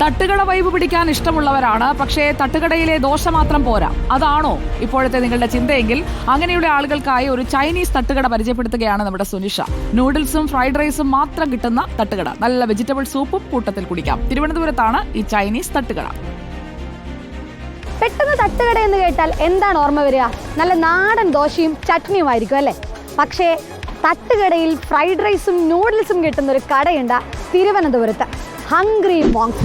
തട്ടുകട വൈബ് പിടിക്കാൻ ഇഷ്ടമുള്ളവരാണ്. പക്ഷേ തട്ടുകടയിലെ ദോശ മാത്രം പോരാ. അതാണോ ഇപ്പോഴത്തെ നിങ്ങളുടെ ചിന്തയെങ്കിൽ? അങ്ങനെയുള്ള ആളുകൾക്കായി ഒരു ചൈനീസ് തട്ടുകട പരിചയപ്പെടുത്തുകയാണ് നമ്മുടെ സുനിഷ. നൂഡിൽസും ഫ്രൈഡ് റൈസും മാത്രം കിട്ടുന്ന തട്ടുകട. നല്ല വെജിറ്റബിൾ സൂപ്പും കൂട്ടത്തിൽ കുടിക്കാം. തിരുവനന്തപുരത്താണ് ഈ ചൈനീസ് തട്ടുകട. പെട്ടെന്ന് തട്ടുകട എന്ന് കേട്ടാൽ എന്താണ് ഓർമ്മ വരിക? നല്ല നാടൻ ദോശയും ചട്നിയുമായിരിക്കും അല്ലേ? പക്ഷേ തട്ടുകടയിൽ ഫ്രൈഡ് റൈസും നൂഡിൽസും കിട്ടുന്ന ഒരു കടയുണ്ട് തിരുവനന്തപുരത്ത്. ഹംഗ്രി മോങ്സ്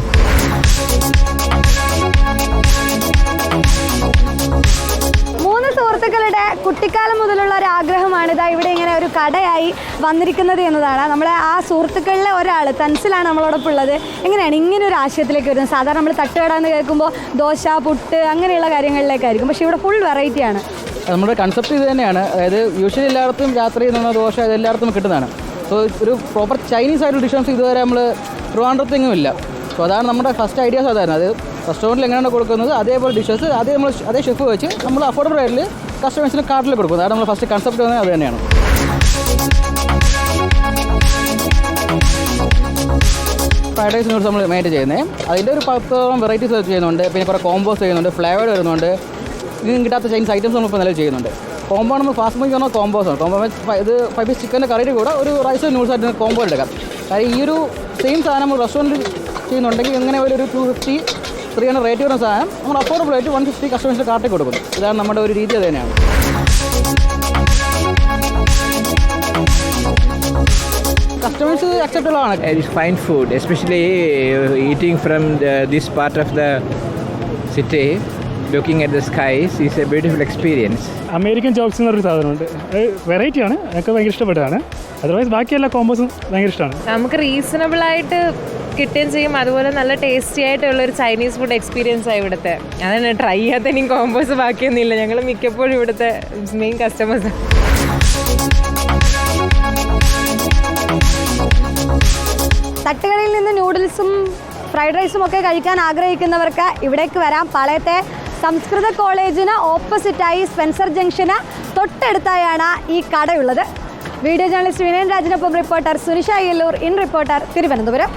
സുഹൃത്തുക്കളുടെ കുട്ടിക്കാലം മുതലുള്ള ഒരു ആഗ്രഹമാണ് ഇതാ ഇവിടെ ഇങ്ങനെ ഒരു കടയായി വന്നിരിക്കുന്നത് എന്നതാണ്. നമ്മളെ ആ സുഹൃത്തുക്കളിലെ ഒരാൾ തൻസിലാണ് നമ്മളോടൊപ്പം ഉള്ളത്. എങ്ങനെയാണ് ഇങ്ങനെ ഒരു ആശയത്തിലേക്ക് വരുന്നത്? സാധാരണ നമ്മൾ തട്ടുകട എന്ന് കേൾക്കുമ്പോൾ ദോശ പുട്ട് അങ്ങനെയുള്ള കാര്യങ്ങളിലേക്കായിരിക്കും. പക്ഷേ ഇവിടെ ഫുൾ വെറൈറ്റിയാണ് നമ്മുടെ കൺസെപ്റ്റ് ഇത് തന്നെയാണ്. അതായത് യൂഷ്വലി എല്ലായിടത്തും രാത്രി നിന്ന ദോശ ഇത് എല്ലായിടത്തും കിട്ടുന്നതാണ്. സോ ഒരു പ്രോപ്പർ ചൈനീസ് ആയിട്ടുള്ള ഡിഷൻസ് ഇതുവരെ നമ്മൾ ട്രിവാൻഡ്രത്തെങ്ങും ഇല്ല. സോ അതാണ് നമ്മുടെ ഫസ്റ്റ് ഐഡിയാസ് അതായിരുന്നു. അത് റെസ്റ്റോറന്റിൽ എങ്ങനെയാണ് കൊടുക്കുന്നത് അതേപോലെ ഡിഷസ് അതേ നമ്മൾ അതേ ഷെഫ് വെച്ച് നമ്മൾ അഫോർഡബിൾ റേറ്റിൽ കസ്റ്റമേഴ്സിന് കാർട്ടിൽ കൊടുക്കുന്നത്. അതാണ് നമ്മൾ ഫസ്റ്റ് കൺസെപ്റ്റ് വന്നത് അത് തന്നെയാണ്. ഫ്രൈഡ് റൈസ് നൂഡിൽസ് നമ്മൾ മേറ്റ് ചെയ്യുന്നത് അതിന്റെ ഒരു പത്തോളം വെറൈറ്റീസ് ചെയ്യുന്നുണ്ട്. പിന്നെ കുറേ കോംബോസ് ചെയ്യുന്നുണ്ട്. ഫ്ലേവേഡ് വരുന്നുണ്ട്. ഇതിനും കിട്ടാത്ത ചൈനീസ് ഐറ്റംസ് നമ്മൾ ഇപ്പോൾ നിലവിൽ ചെയ്യുന്നുണ്ട് കോമ്പോ നമ്മൾ ഫാസ്റ്റ് ഫുഡ് പറഞ്ഞാൽ കോമ്പോസ് ആണ്. കോമ്പോ ഇത് ഫൈവ് പീസ് ചിക്കന്റെ കറിയുടെ കൂടെ ഒരു റൈസ് നൂഡിൽസ് ആയിട്ട് കോമ്പോ എടുക്കാം. കാര്യം ഈ ഒരു സെയിം സാധനം റെസ്റ്റോറന്റിൽ ചെയ്യുന്നുണ്ടെങ്കിൽ ഇങ്ങനെ ഒരു two fifty three hundred rate വരുന്ന സാധനം നമ്മൾ അഫോർഡബിൾ ആയിട്ട് വൺ ഫിഫ്റ്റി കസ്റ്റമേഴ്സിന് കാർട്ടിൽ കൊടുക്കുന്നു. ഇതാണ് നമ്മുടെ ഒരു രീതി തന്നെയാണ്. കസ്റ്റമേഴ്സ് അക്സെപ്റ്റബിൾ ആണ്. Fine food especially eating from eating from of this part of the city, looking at the beautiful is a beautiful experience. American chokes എന്നൊരു സാധനമുണ്ട്. അത് വെറൈറ്റി ആണ്. എനിക്ക് ഭയങ്കര ഇഷ്ടപ്പെട്ടതാണ്. അതർവൈസ് ബാക്കി എല്ലാ കോമ്പോസും ഭയങ്കര ഇഷ്ടമാണ്. നമുക്ക് റീസണബിൾ ആയിട്ട് കിട്ടുകയും ചെയ്യും. അതുപോലെ നല്ല ടേസ്റ്റി ആയിട്ടുള്ള ഒരു ചൈനീസ് ഫുഡ് എക്സ്പീരിയൻസ് ആയി ഇവിടുത്തെ. അതാണ് ട്രൈ ചെയ്യാത്ത ഇനി കോമ്പോസ് ബാക്കിയൊന്നുമില്ല. ഞങ്ങൾ മിക്കപ്പോഴും ഇവിടുത്തെ മെയിൻ കസ്റ്റമേഴ്സ് തട്ടുകടയിൽ നിന്ന് നൂഡിൽസും ഫ്രൈഡ് റൈസും ഒക്കെ കഴിക്കാൻ ആഗ്രഹിക്കുന്നവർക്ക് ഇവിടേക്ക് വരാം. പാളയത്തെ സംസ്കൃത കോളേജിന് ഓപ്പോസിറ്റായി സ്പെൻസർ ജംഗ്ഷന് തൊട്ടടുത്തായാണ് ഈ കടയുള്ളത്. Video journalist Vinayan രാജിനൊപ്പം reporter Sunisha Ayyallur. In reporter Thiruvananthapuram.